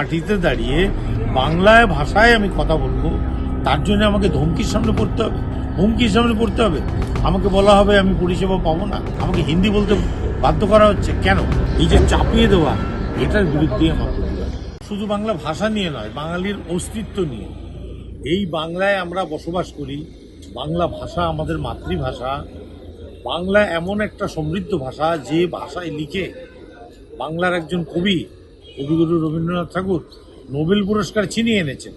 মাটিতে দাঁড়িয়ে বাংলায়, ভাষায় আমি কথা বলব, তার জন্য আমাকে ধমকির সামনে পড়তে হবে। হুমকির সামনে পড়তে হবে। আমাকে বলা হবে, আমি পরিষেবা পাবো না। আমাকে হিন্দি বলতে বাধ্য করা হচ্ছে। কেন? এই যে চাপিয়ে দেওয়া, এটার বিরুদ্ধে আমার শুধু বাংলা ভাষা নিয়ে নয়, বাঙালির অস্তিত্ব নিয়ে। এই বাংলায় আমরা বসবাস করি। বাংলা ভাষা আমাদের মাতৃভাষা। বাংলা এমন একটা সমৃদ্ধ ভাষা যে ভাষায় লিখে বাংলার একজন কবি কবিগুরু রবীন্দ্রনাথ ঠাকুর নোবেল পুরস্কার ছিনিয়ে এনেছেন।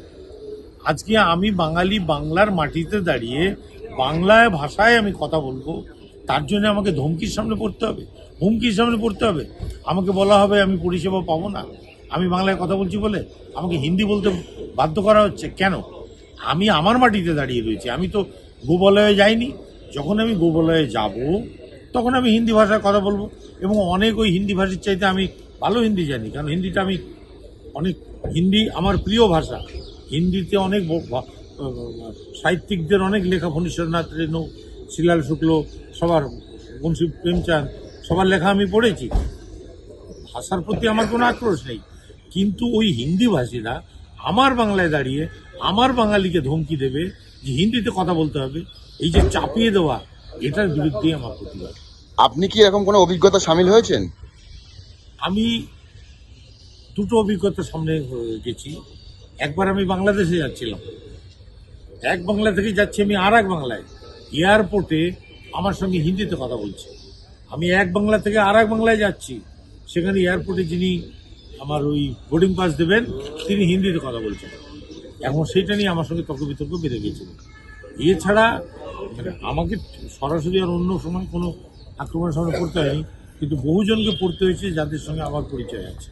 আজকে আমি বাঙালি বাংলার মাটিতে দাঁড়িয়ে বাংলায়, ভাষায় আমি কথা বলব, তার জন্য আমাকে ধমকির সামনে পড়তে হবে। হুমকির সামনে পড়তে হবে। আমাকে বলা হবে, আমি পরিষেবা পাবো না। আমি বাংলায় কথা বলছি বলে আমাকে হিন্দি বলতে বাধ্য করা হচ্ছে কেন? আমি আমার মাটিতে দাঁড়িয়ে রয়েছি। আমি তো গোবলয়ে যাইনি। যখন আমি গোবলয়ে যাব, তখন আমি হিন্দি ভাষায় কথা বলব এবং অনেক ওই হিন্দি ভাষার চাইতে আমি ভালো হিন্দি জানি, কারণ হিন্দিটা আমি অনেক, হিন্দি আমার প্রিয় ভাষা। হিন্দিতে অনেক সাহিত্যিকদের অনেক লেখা ফণীশ্বরনাথ রেণু, শিলাল শুক্ল, সবার বংশী প্রেমচাঁদ, সবার লেখা আমি পড়েছি। ভাষার প্রতি আমার কোনো আক্রোশ নেই। কিন্তু ওই হিন্দি ভাষীরা আমার বাংলায় দাঁড়িয়ে আমার বাঙালিকে ধমকি দেবে যে হিন্দিতে কথা বলতে হবে। এই যে চাপিয়ে দেওয়া, এটার বিরুদ্ধেই আমার প্রতিবাদ। আপনি কি এরকম কোনো অভিজ্ঞতা সামিল হয়েছেন? আমি দুটো অভিজ্ঞতার সামনে গেছি। একবার আমি বাংলাদেশে যাচ্ছিলাম। এক বাংলা থেকে যাচ্ছি আমি আর এক বাংলায়। এয়ারপোর্টে আমার সঙ্গে হিন্দিতে কথা বলছে। আমি এক বাংলা থেকে আর এক বাংলায় যাচ্ছি। সেখানে এয়ারপোর্টে যিনি আমার ওই বোর্ডিং পাস দেবেন, তিনি হিন্দিতে কথা বলছেন। এখন সেইটা নিয়ে আমার সঙ্গে তর্ক বিতর্ক বেড়ে গিয়েছিল। এছাড়া মানে আমাকে সরাসরি আর অন্য সময় কোনো আক্রমণের সামনে পড়তে হয়নি। কিন্তু বহুজনকে পড়তে হয়েছে যাদের সঙ্গে আমার পরিচয় আছে।